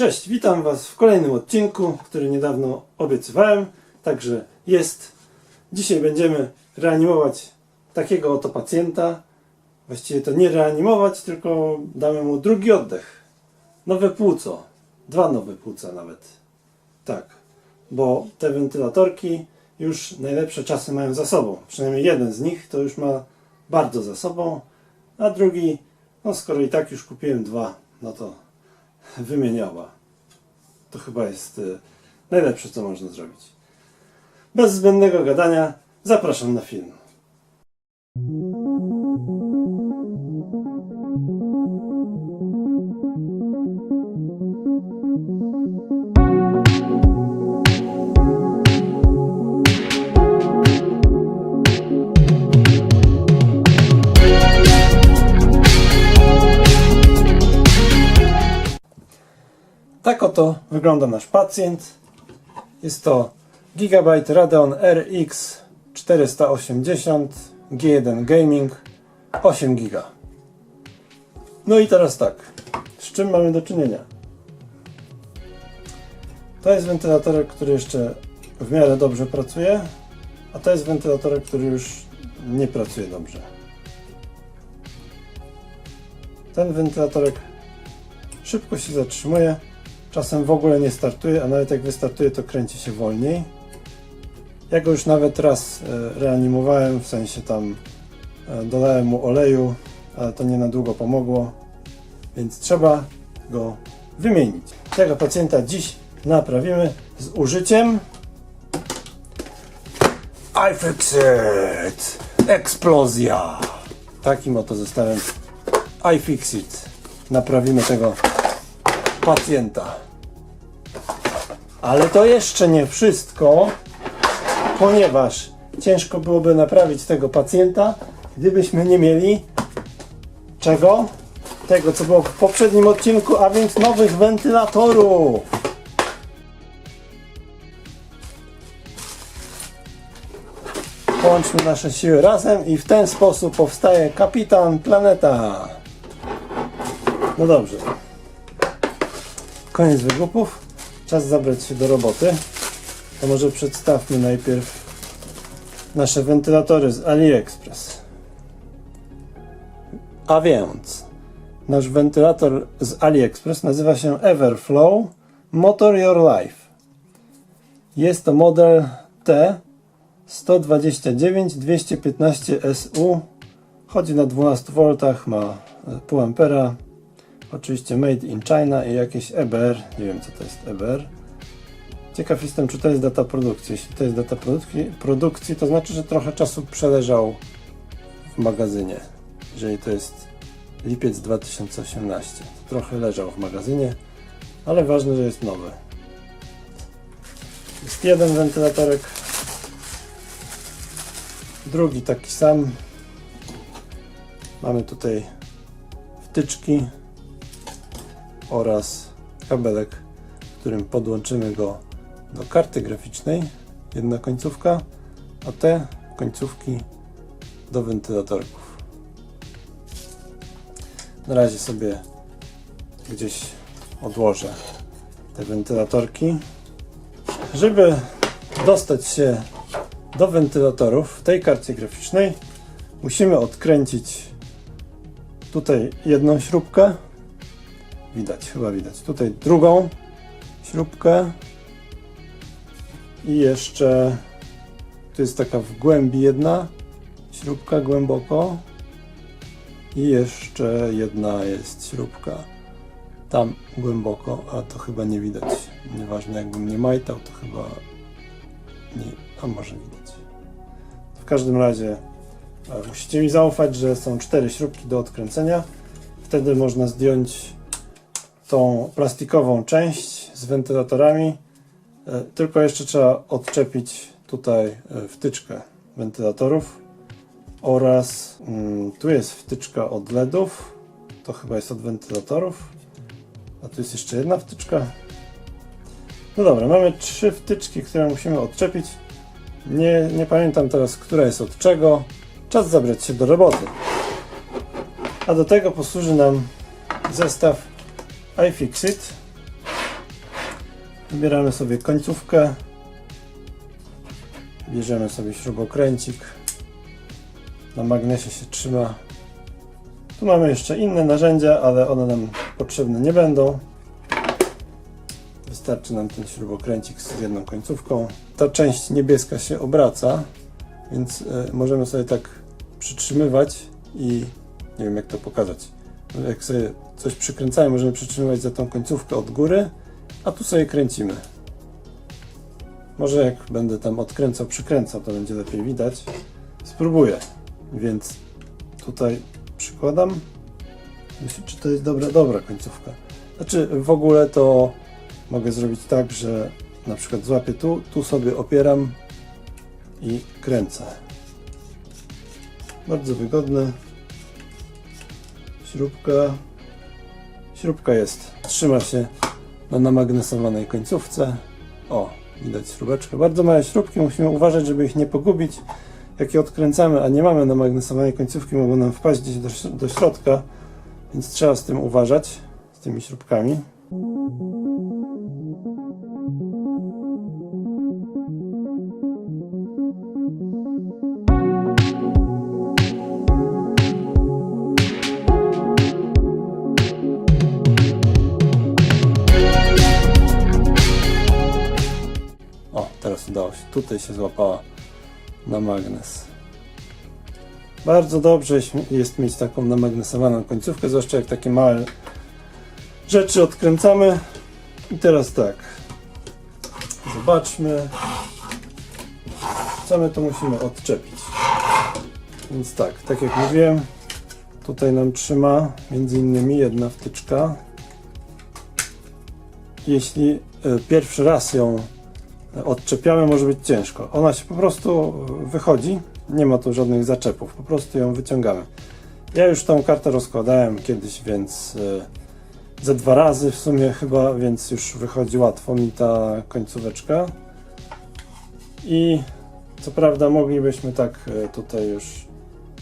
Cześć, witam Was w kolejnym odcinku, który niedawno obiecywałem. Także jest. Dzisiaj będziemy reanimować takiego oto pacjenta. Właściwie to nie reanimować, tylko damy mu drugi oddech. Nowe płuco. Dwa nowe płuca nawet. Tak, bo te wentylatorki już najlepsze czasy mają za sobą. Przynajmniej jeden z nich to już ma bardzo za sobą, a drugi, no skoro i tak już kupiłem dwa, no to wymieniała. To chyba jest y, najlepsze, co można zrobić. Bez zbędnego gadania zapraszam na film. Tak oto wygląda nasz pacjent. Jest to Gigabyte Radeon RX 480 G1 Gaming 8 GB. No i teraz tak, z czym mamy do czynienia? To jest wentylatorek, który jeszcze w miarę dobrze pracuje, a to jest wentylatorek, który już nie pracuje dobrze. Ten wentylatorek szybko się zatrzymuje, czasem w ogóle nie startuje, a nawet jak wystartuje, to kręci się wolniej. Ja go już nawet raz e, reanimowałem, w sensie tam e, dolałem mu oleju, ale to nie na długo pomogło, więc trzeba go wymienić. Tego pacjenta dziś naprawimy z użyciem iFixit Eksplozja. Takim oto zestawem iFixit naprawimy tego pacjenta. Ale to jeszcze nie wszystko, ponieważ ciężko byłoby naprawić tego pacjenta, gdybyśmy nie mieli czego? Tego, co było w poprzednim odcinku, a więc nowych wentylatorów. Połączmy nasze siły razem i w ten sposób powstaje Kapitan Planeta. No dobrze. Koniec wygłupów. Czas zabrać się do roboty. To może przedstawmy najpierw nasze wentylatory z AliExpress. A więc nasz wentylator z AliExpress nazywa się Everflow Motor Your Life. Jest to model T 129 215 SU. Chodzi na 12 V, ma pół ampera. Oczywiście made in China i jakieś EBR. Nie wiem co to jest EBR. Ciekaw jestem, czy to jest data produkcji. Jeśli to jest data produkcji, produkcji to znaczy, że trochę czasu przeleżał w magazynie. Jeżeli to jest lipiec 2018, to trochę leżał w magazynie, ale ważne, że jest nowy. Jest jeden wentylatorek, drugi taki sam. Mamy tutaj wtyczki oraz kabelek, którym podłączymy go do karty graficznej. Jedna końcówka, a te końcówki do wentylatorków. Na razie sobie gdzieś odłożę te wentylatorki. Żeby dostać się do wentylatorów w tej karcie graficznej, musimy odkręcić tutaj jedną śrubkę. Widać, chyba widać. Tutaj drugą śrubkę. I jeszcze tu jest taka w głębi jedna śrubka głęboko. I jeszcze jedna jest śrubka tam głęboko, a to chyba nie widać. Nieważne, jakbym nie majtał, to chyba nie, a może widać. W każdym razie e, musicie mi zaufać, że są cztery śrubki do odkręcenia. Wtedy można zdjąć tą plastikową część z wentylatorami. E, Tylko jeszcze trzeba odczepić tutaj e, wtyczkę wentylatorów oraz mm, tu jest wtyczka od LEDów. To chyba jest od wentylatorów. A tu jest jeszcze jedna wtyczka. No dobra, mamy trzy wtyczki, które musimy odczepić. Nie, nie pamiętam teraz, która jest od czego. Czas zabrać się do roboty. A do tego posłuży nam zestaw iFixit Wybieramy sobie końcówkę. Bierzemy sobie śrubokręcik. Na magnesie się trzyma. Tu mamy jeszcze inne narzędzia, ale one nam potrzebne nie będą. Wystarczy nam ten śrubokręcik z jedną końcówką. Ta część niebieska się obraca, więc e, możemy sobie tak przytrzymywać i nie wiem jak to pokazać. Jak sobie coś przykręcamy, możemy przytrzymywać za tą końcówkę od góry, a tu sobie kręcimy. Może jak będę tam odkręcał, przykręcał, to będzie lepiej widać. Spróbuję. Więc tutaj przykładam. Myślę, czy to jest dobra, dobra końcówka. Znaczy w ogóle to mogę zrobić tak, że na przykład złapię tu, tu sobie opieram i kręcę. Bardzo wygodne. Śrubka. Śrubka jest. Trzyma się na namagnesowanej końcówce. O, widać śrubeczkę. Bardzo małe śrubki, musimy uważać, żeby ich nie pogubić. Jak je odkręcamy, a nie mamy namagnesowanej końcówki, mogą nam wpaść gdzieś do, do środka, więc trzeba z tym uważać, z tymi śrubkami. Się. Tutaj się złapała na magnes. Bardzo dobrze jest- mieć taką namagnesowaną końcówkę, zwłaszcza jak takie małe rzeczy odkręcamy. I teraz tak. Zobaczmy, co my tu musimy odczepić. Więc tak, tak jak mówiłem, tutaj nam trzyma między innymi jedna wtyczka. Jeśli e, pierwszy raz ją odczepiamy, może być ciężko. Ona się po prostu wychodzi, nie ma tu żadnych zaczepów, po prostu ją wyciągamy. Ja już tą kartę rozkładałem kiedyś, więc e, ze dwa razy w sumie chyba, więc już wychodzi łatwo mi ta końcóweczka. I co prawda moglibyśmy tak e, tutaj już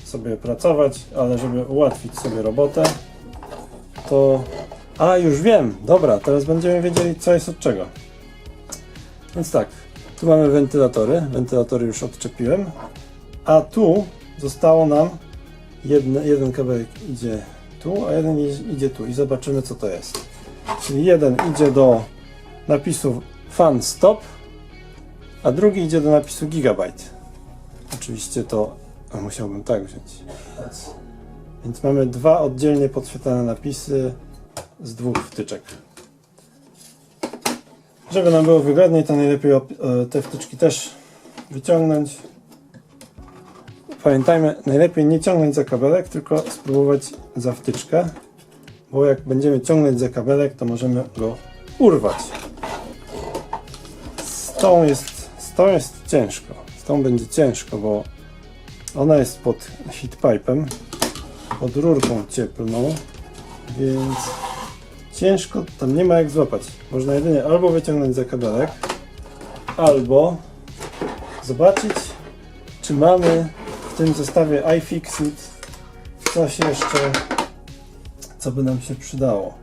sobie pracować, ale żeby ułatwić sobie robotę, to... A, już wiem! Dobra, teraz będziemy wiedzieli co jest od czego. Więc tak, tu mamy wentylatory. Wentylatory już odczepiłem. A tu zostało nam jedne, jeden kawałek idzie tu, a jeden idzie- tu i zobaczymy co to jest. Czyli jeden idzie do napisu fan stop, a drugi idzie do napisu gigabyte. Oczywiście to musiałbym tak wziąć. Więc, więc mamy dwa oddzielnie podświetlane napisy z dwóch wtyczek. Żeby nam było wygodniej, to najlepiej e, te wtyczki też wyciągnąć. Pamiętajmy, najlepiej nie ciągnąć za kabelek, tylko spróbować za wtyczkę, bo jak będziemy ciągnąć za kabelek, to możemy go urwać. Z tą jest, z tą jest ciężko. Z tą będzie ciężko, bo ona jest pod heatpipem, pod rurką cieplną, więc ciężko, tam nie ma jak złapać. Można jedynie albo wyciągnąć za kabelek, albo zobaczyć, czy mamy w tym zestawie iFixit coś jeszcze, co by nam się przydało.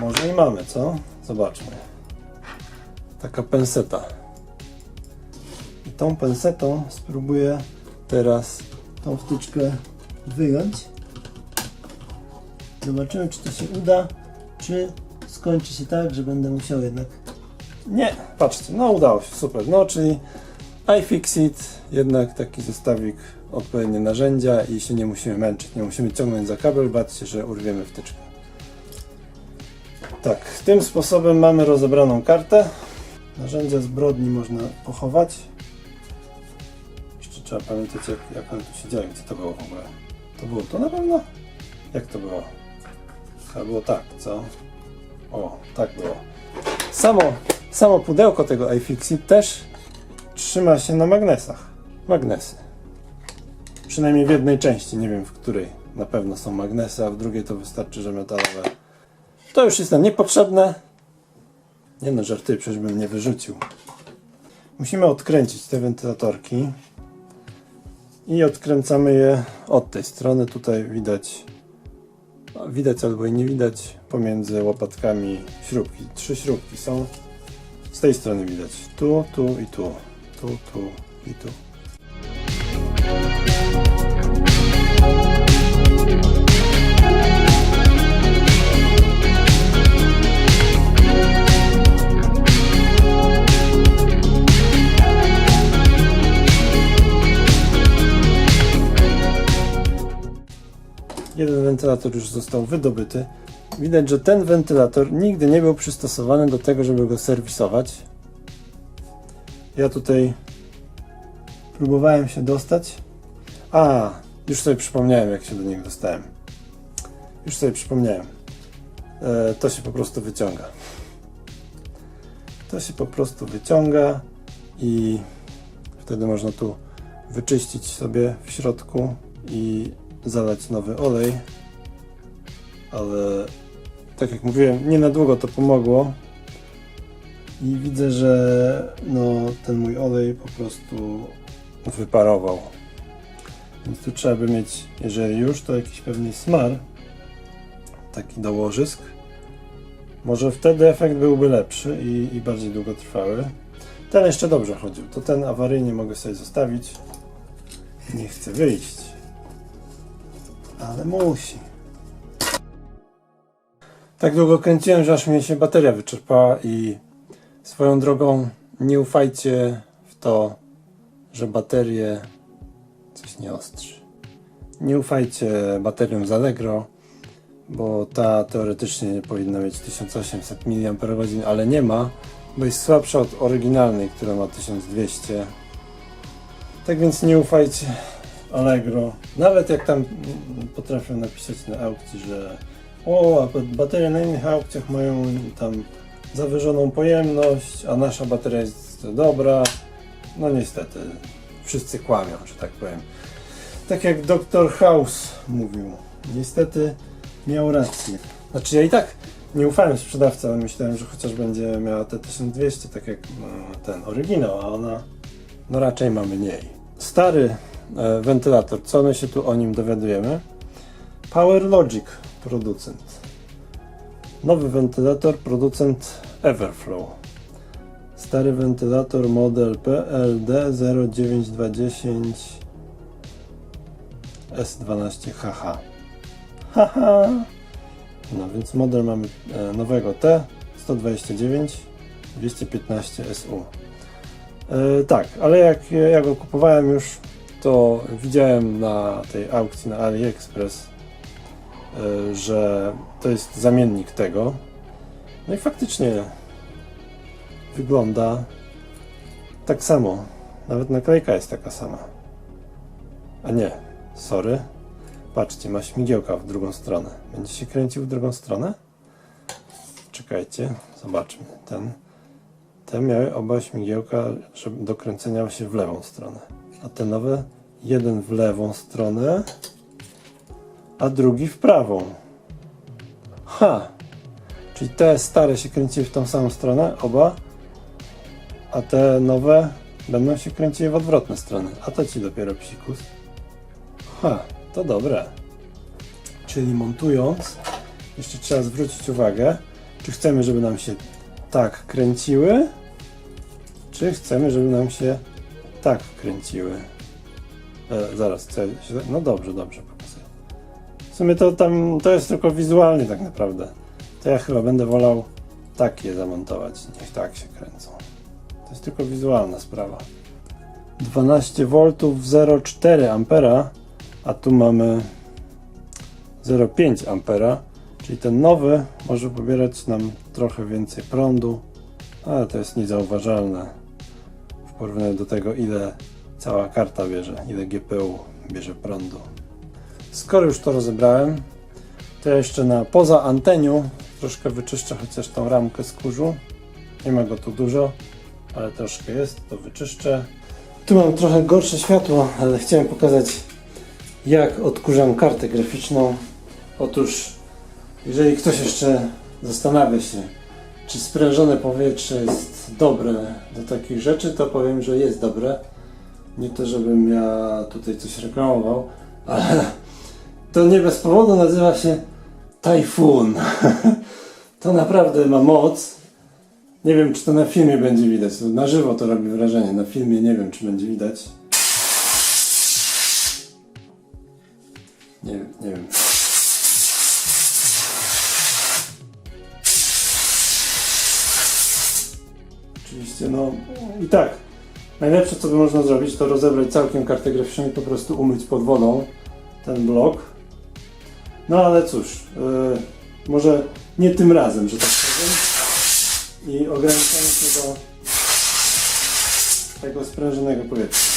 Może i mamy, co? Zobaczmy. Taka penseta. I tą pensetą spróbuję teraz tą wtyczkę wyjąć. Zobaczymy, czy to się uda, czy skończy się tak, że będę musiał jednak. Nie, patrzcie, no udało się, super. No, czyli iFixit, jednak taki zestawik, odpowiednie narzędzia i się nie musimy męczyć, nie musimy ciągnąć za kabel, bać się, że urwiemy wtyczkę. Tak, tym sposobem mamy rozebraną kartę. Narzędzia zbrodni można pochować. Jeszcze trzeba pamiętać, jak, jak one tu dzieją. Gdzie to było w ogóle? To było to na pewno? Jak to było? Chyba było tak, co? O, tak było. Samo, samo pudełko tego iFixit też trzyma się na magnesach. Magnesy. Przynajmniej w jednej części, nie wiem w której. Na pewno są magnesy, a w drugiej to wystarczy, że metalowe. To już jest nam niepotrzebne. Nie no, żarty, przecież bym nie wyrzucił. Musimy odkręcić te wentylatorki. I odkręcamy je od tej strony. Tutaj widać widać albo i nie widać pomiędzy łopatkami śrubki. Trzy śrubki są. Z tej strony widać. Tu, tu i tu. Tu, tu i tu. Jeden wentylator już został wydobyty. Widać, że ten wentylator nigdy nie był przystosowany do tego, żeby go serwisować. Ja tutaj próbowałem się dostać. A, już sobie przypomniałem, jak się do niego dostałem. Już sobie przypomniałem. E, to się po prostu wyciąga. To się po prostu wyciąga i wtedy można tu wyczyścić sobie w środku i zalać nowy olej. Ale tak jak mówiłem, nie na długo to pomogło. I widzę, że no, ten mój olej po prostu wyparował. Więc tu trzeba by mieć, jeżeli już, to jakiś pewny smar. Taki do łożysk. Może wtedy efekt byłby lepszy i, i bardziej długotrwały. Ten jeszcze dobrze chodził. To ten awaryjnie mogę sobie zostawić. Nie chcę wyjść. Ale musi. Tak długo kręciłem, że aż mi się bateria wyczerpała i swoją drogą nie ufajcie w to, że baterie coś nie ostrzy. Nie ufajcie bateriom z Allegro, bo ta teoretycznie powinna mieć 1800 mAh, ale nie ma, bo jest słabsza od oryginalnej, która ma 1200. Tak więc nie ufajcie Allegro. Nawet jak tam potrafią napisać na aukcji, że o, a ba- baterie na innych aukcjach mają tam zawyżoną pojemność, a nasza bateria jest dobra. No niestety, wszyscy kłamią, że tak powiem. Tak jak Dr. House mówił. Niestety miał rację. Znaczy ja i tak nie ufałem sprzedawcy, ale myślałem, że chociaż będzie miała te 1200, tak jak no, ten oryginał, a ona no raczej ma mniej. Stary wentylator, co my się tu o nim dowiadujemy? Power Logic, producent. Nowy wentylator, producent Everflow. Stary wentylator model PLD 09210 S12HH. Haha. No więc model mamy e, nowego T 129 215 SU. E, tak, ale jak ja go kupowałem już, to widziałem na tej aukcji na AliExpress, e, że to jest zamiennik tego. No i faktycznie wygląda tak samo. Nawet naklejka jest taka sama. A nie, sorry. Patrzcie, ma śmigiełka w drugą stronę. Będzie się kręcił w drugą stronę? Czekajcie, zobaczmy. Ten, te miały oba śmigiełka do kręcenia się w lewą stronę. A te nowe, jeden w lewą stronę, a drugi w prawą. Ha! Czyli te stare się kręciły w tą samą stronę, oba, a te nowe będą się kręciły w odwrotne strony. A to ci dopiero psikus. Ha, to dobre. Czyli montując, jeszcze trzeba zwrócić uwagę, czy chcemy, żeby nam się tak kręciły, czy chcemy, żeby nam się tak kręciły. E, zaraz, co się, no dobrze, dobrze pokazuję. W sumie to tam, to jest tylko wizualnie tak naprawdę. To ja chyba będę wolał tak je zamontować, niech tak się kręcą. To jest tylko wizualna sprawa. 12 V 0,4 ampera, a tu mamy 0,5 ampera, czyli ten nowy może pobierać nam trochę więcej prądu, ale to jest niezauważalne porównaniu do tego, ile cała karta bierze, ile GPU bierze prądu. Skoro już to rozebrałem, to jeszcze na poza anteniu troszkę wyczyszczę chociaż tą ramkę z kurzu. Nie ma go tu dużo, ale troszkę jest, to wyczyszczę. Tu mam trochę gorsze światło, ale chciałem pokazać jak odkurzam kartę graficzną. Otóż, jeżeli ktoś jeszcze zastanawia się, czy sprężone powietrze jest dobre do takich rzeczy, to powiem, że jest dobre. Nie to, żebym ja tutaj coś reklamował, ale to nie bez powodu nazywa się Tajfun. To naprawdę ma moc. Nie wiem, czy to na filmie będzie widać. Na żywo to robi wrażenie. Na filmie nie wiem, czy będzie widać. Nie nie wiem. No i tak. Najlepsze, co by można zrobić, to rozebrać całkiem kartę graficzną i po prostu umyć pod wodą ten blok. No ale cóż, yy, może nie tym razem, że tak powiem. I ograniczamy się do tego sprężonego powietrza.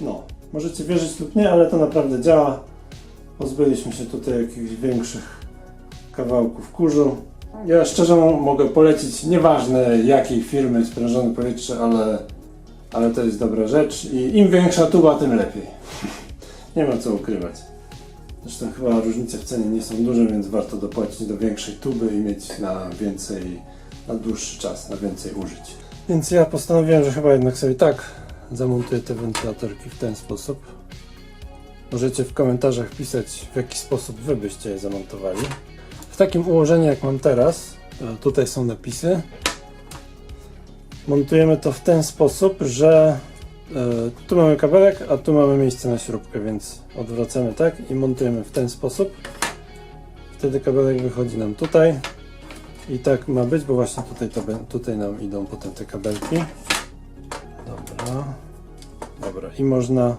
No, możecie wierzyć lub nie, ale to naprawdę działa. Pozbyliśmy się tutaj jakichś większych kawałków kurzu. Ja szczerze mo- mogę polecić, nieważne jakiej firmy sprężone powietrze, ale, ale to jest dobra rzecz i im większa tuba, tym lepiej. nie ma co ukrywać. Zresztą chyba różnice w cenie nie są duże, więc warto dopłacić do większej tuby i mieć na więcej, na dłuższy czas, na więcej użyć. Więc ja postanowiłem, że chyba jednak sobie tak zamontuję te wentylatorki w ten sposób. Możecie w komentarzach pisać, w jaki sposób wy byście je zamontowali. W takim ułożeniu jak mam teraz, e, tutaj są napisy, montujemy to w ten sposób, że e, tu mamy kabelek, a tu mamy miejsce na śrubkę, więc odwracamy tak i montujemy w ten sposób. Wtedy kabelek wychodzi nam tutaj i tak ma być, bo właśnie tutaj, to, tutaj nam idą potem te kabelki. Dobra, dobra i można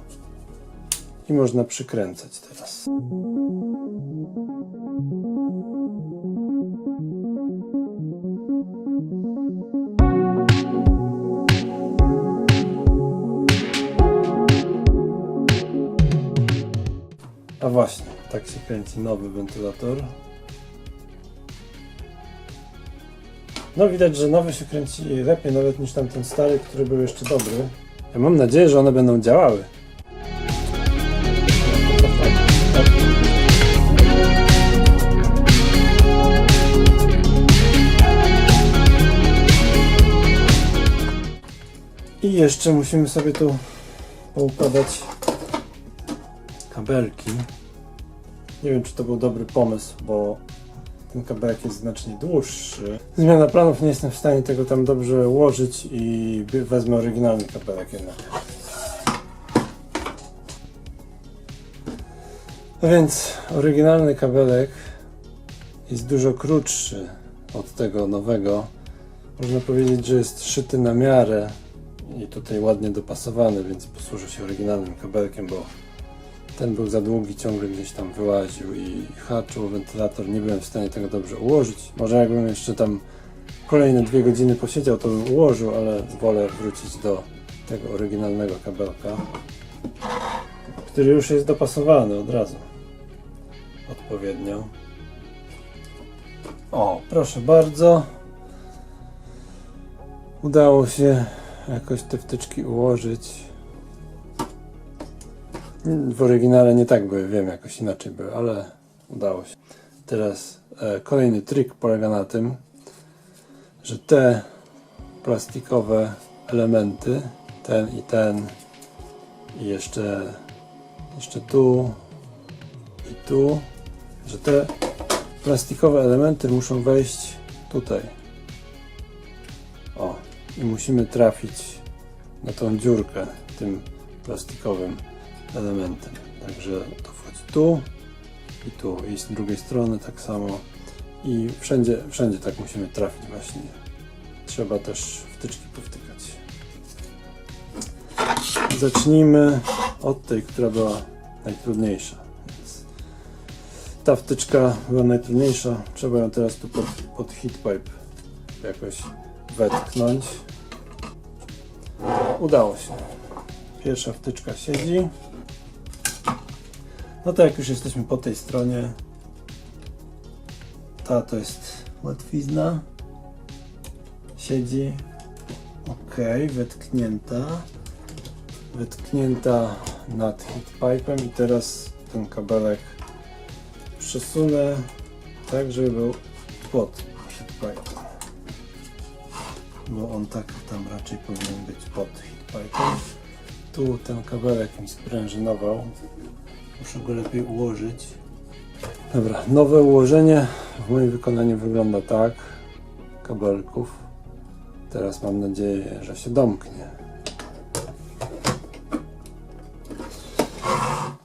i można przykręcać teraz. A właśnie, tak się kręci nowy wentylator. No widać, że nowy się kręci lepiej nawet niż tamten stary, który był jeszcze dobry. Ja mam nadzieję, że one będą działały. I jeszcze musimy sobie tu poukładać kabelki. Nie wiem, czy to był dobry pomysł, bo ten kabelek jest znacznie dłuższy. Zmiana planów, nie jestem w stanie tego tam dobrze ułożyć i wezmę oryginalny kabelek jednak. No więc oryginalny kabelek jest dużo krótszy od tego nowego. Można powiedzieć, że jest szyty na miarę i tutaj ładnie dopasowany, więc posłużę się oryginalnym kabelkiem, bo ten był za długi, ciągle gdzieś tam wyłaził i haczył wentylator. Nie byłem w stanie tego dobrze ułożyć. Może jakbym jeszcze tam kolejne dwie godziny posiedział, to bym ułożył, ale wolę wrócić do tego oryginalnego kabelka, który już jest dopasowany od razu. Odpowiednio. O, proszę bardzo. Udało się jakoś te wtyczki ułożyć. W oryginale nie tak były, wiem, jakoś inaczej były, ale udało się. Teraz e, kolejny trik polega na tym, że te plastikowe elementy, ten i ten, i jeszcze, jeszcze tu i tu, że te plastikowe elementy muszą wejść tutaj. O, i musimy trafić na tą dziurkę tym plastikowym elementem. Także to wchodzi tu i tu i z drugiej strony tak samo i wszędzie, wszędzie tak musimy trafić właśnie. Trzeba też wtyczki powtykać. Zacznijmy od tej, która była najtrudniejsza. Więc ta wtyczka była najtrudniejsza. Trzeba ją teraz tu pod, pod heat pipe jakoś wetknąć. Udało się. Pierwsza wtyczka siedzi. No to jak już jesteśmy po tej stronie, ta to jest łatwizna. Siedzi. Ok, wetknięta. Wetknięta nad heatpipem i teraz ten kabelek przesunę tak, żeby był pod heatpipem. Bo on tak tam raczej powinien być pod heatpipem. Tu ten kabelek mi sprężynował Muszę go lepiej ułożyć. Dobra, nowe ułożenie w moim wykonaniu wygląda tak. Kabelków. Teraz mam nadzieję, że się domknie.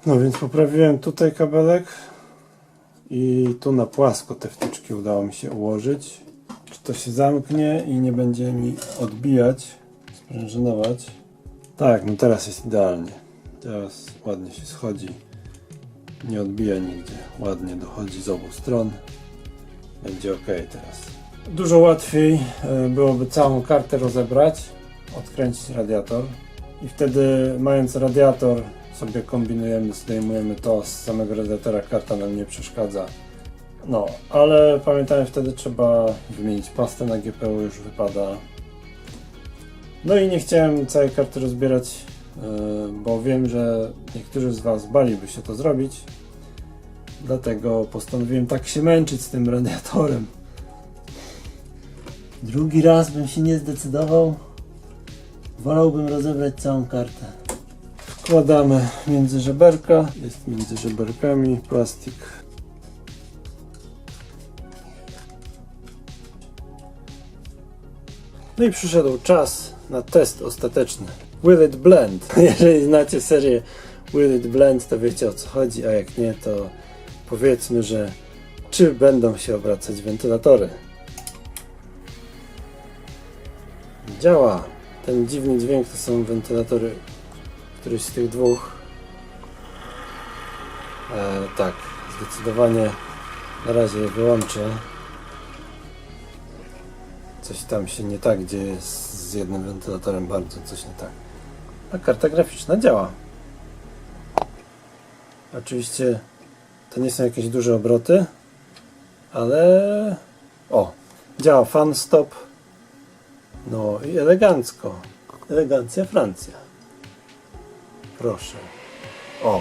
No więc poprawiłem tutaj kabelek i tu na płasko te wtyczki udało mi się ułożyć. Czy to się zamknie i nie będzie mi odbijać, sprężynować? Tak, no teraz jest idealnie. Teraz ładnie się schodzi. Nie odbija nigdzie. Ładnie dochodzi z obu stron. Będzie ok teraz. Dużo łatwiej e, byłoby całą kartę rozebrać, odkręcić radiator i wtedy mając radiator sobie kombinujemy, zdejmujemy to z samego radiatora, karta nam nie przeszkadza. No, ale pamiętajmy wtedy trzeba wymienić pastę na GPU, już wypada. No i nie chciałem całej karty rozbierać, bo wiem, że niektórzy z Was baliby się to zrobić. Dlatego postanowiłem tak się męczyć z tym radiatorem. Drugi raz bym się nie zdecydował. Wolałbym rozebrać całą kartę. Wkładamy między żeberka. Jest między żeberkami plastik. No i przyszedł czas na test ostateczny. Will it blend? Jeżeli znacie serię Will it blend, to wiecie o co chodzi, a jak nie, to powiedzmy, że czy będą się obracać wentylatory. Działa. Ten dziwny dźwięk to są wentylatory któryś z tych dwóch. E, tak, zdecydowanie na razie je wyłączę. Coś tam się nie tak dzieje z, z jednym wentylatorem, bardzo coś nie tak. A karta graficzna działa. Oczywiście to nie są jakieś duże obroty, ale o, działa fan stop. No i elegancko. Elegancja Francja. Proszę. O.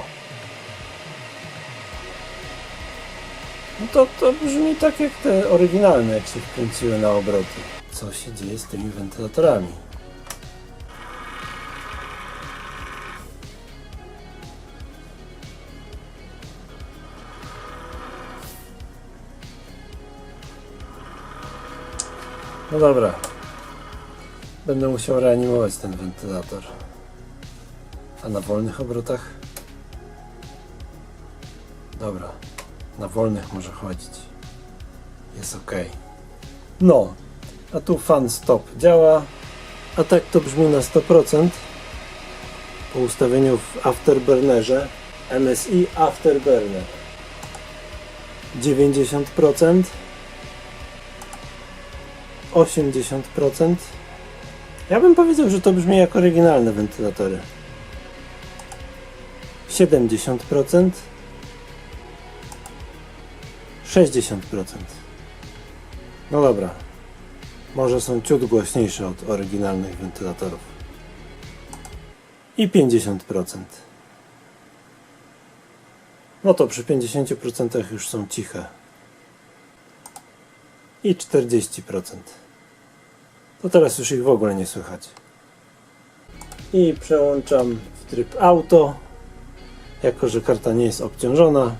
No to, to brzmi tak jak te oryginalne, jak się wkręciły na obroty. Co się dzieje z tymi wentylatorami? No dobra. Będę musiał reanimować ten wentylator. A na wolnych obrotach? Dobra, na wolnych może chodzić. Jest ok. No, a tu fan stop działa, a tak to brzmi na 100%. Po ustawieniu w Afterburnerze MSI Afterburner 90% 80% Ja bym powiedział, że to brzmi jak oryginalne wentylatory 70%, 60%. No dobra, może są ciut głośniejsze od oryginalnych wentylatorów. I 50%. No to przy 50% już są ciche. I 40%. To teraz już ich w ogóle nie słychać. I przełączam w tryb auto. Jako, że karta nie jest obciążona,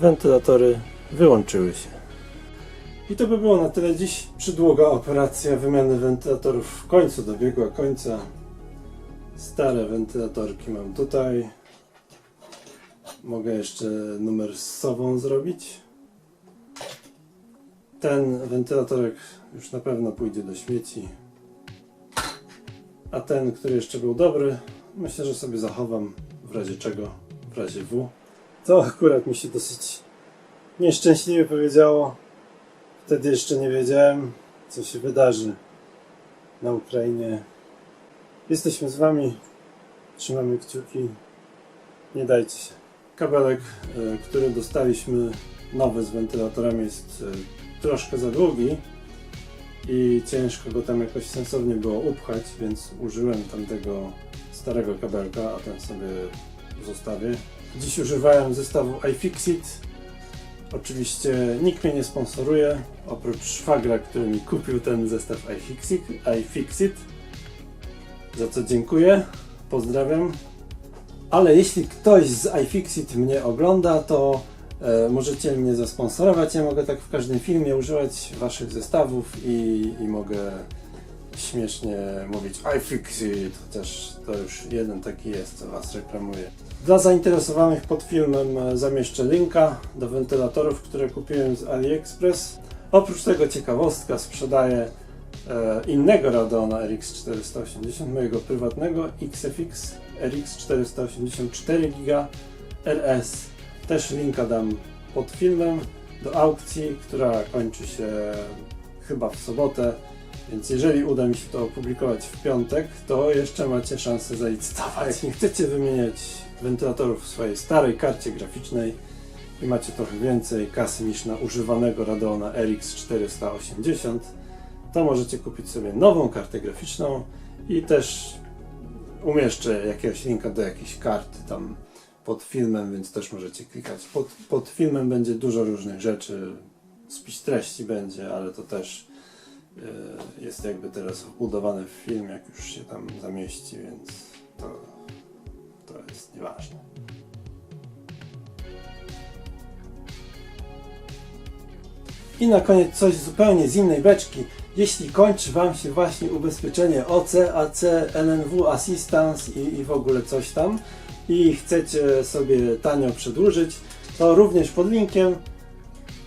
wentylatory wyłączyły się. I to by było na tyle dziś. Przydługa operacja wymiany wentylatorów w końcu dobiegła końca. Stare wentylatorki mam tutaj. Mogę jeszcze numer z sobą zrobić. Ten wentylatorek już na pewno pójdzie do śmieci. A ten, który jeszcze był dobry, myślę, że sobie zachowam w razie czego, w razie W. To akurat mi się dosyć nieszczęśliwie powiedziało. Wtedy jeszcze nie wiedziałem, co się wydarzy na Ukrainie. Jesteśmy z Wami, trzymamy kciuki, nie dajcie się. Kabelek, e, który dostaliśmy nowy z wentylatorem jest e, troszkę za długi i ciężko go tam jakoś sensownie było upchać, więc użyłem tamtego starego kabelka, a ten sobie zostawię. Dziś używałem zestawu iFixit. Oczywiście nikt mnie nie sponsoruje, oprócz szwagra, który mi kupił ten zestaw iFixit, iFixit za co dziękuję. Pozdrawiam. Ale jeśli ktoś z iFixit mnie ogląda, to możecie mnie zasponsorować. Ja mogę tak w każdym filmie używać waszych zestawów i, i mogę śmiesznie mówić iFixit, chociaż to już jeden taki jest, co was reklamuje. Dla zainteresowanych pod filmem e, zamieszczę linka do wentylatorów, które kupiłem z AliExpress. Oprócz tego ciekawostka, sprzedaję e, innego Radeona RX 480, mojego prywatnego XFX RX 480 4 GB RS. Też linka dam pod filmem do aukcji, która kończy się chyba w sobotę. Więc jeżeli uda mi się to opublikować w piątek, to jeszcze macie szansę zalicytować. Jak nie chcecie wymieniać wentylatorów w swojej starej karcie graficznej i macie trochę więcej kasy niż na używanego Radeona RX 480, to możecie kupić sobie nową kartę graficzną i też umieszczę jakiegoś linka do jakiejś karty tam pod filmem, więc też możecie klikać. Pod, pod filmem będzie dużo różnych rzeczy, spis treści będzie, ale to też e, jest jakby teraz wbudowane w film, jak już się tam zamieści, więc to, to jest nieważne. I na koniec coś zupełnie z innej beczki. Jeśli kończy Wam się właśnie ubezpieczenie OC, AC, LNW, Assistance i, i w ogóle coś tam i chcecie sobie tanio przedłużyć, to również pod linkiem,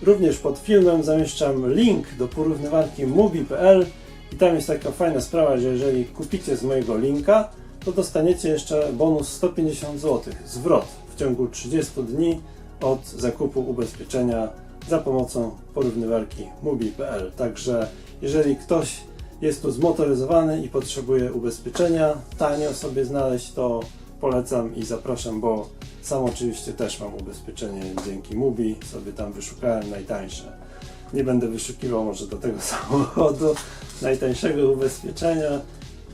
również pod filmem zamieszczam link do porównywarki mubi.pl i tam jest taka fajna sprawa, że jeżeli kupicie z mojego linka, to dostaniecie jeszcze bonus 150 zł, zwrot w ciągu 30 dni od zakupu ubezpieczenia za pomocą porównywarki mubi.pl. Także jeżeli ktoś jest tu zmotoryzowany i potrzebuje ubezpieczenia, tanio sobie znaleźć, to polecam i zapraszam, bo sam oczywiście też mam ubezpieczenie dzięki Mubi, sobie tam wyszukałem najtańsze. Nie będę wyszukiwał może do tego samochodu najtańszego ubezpieczenia,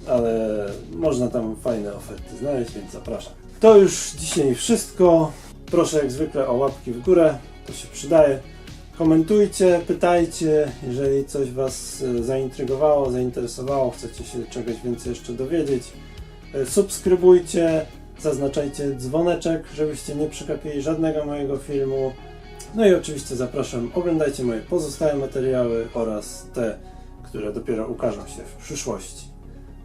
ale można tam fajne oferty znaleźć, więc zapraszam. To już dzisiaj wszystko. Proszę jak zwykle o łapki w górę, to się przydaje. Komentujcie, pytajcie, jeżeli coś Was e, zaintrygowało, zainteresowało, chcecie się czegoś więcej jeszcze dowiedzieć. E, Subskrybujcie, zaznaczajcie dzwoneczek, żebyście nie przegapili żadnego mojego filmu. No i oczywiście zapraszam, oglądajcie moje pozostałe materiały oraz te, które dopiero ukażą się w przyszłości.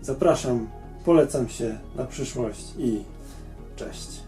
Zapraszam, polecam się na przyszłość i cześć.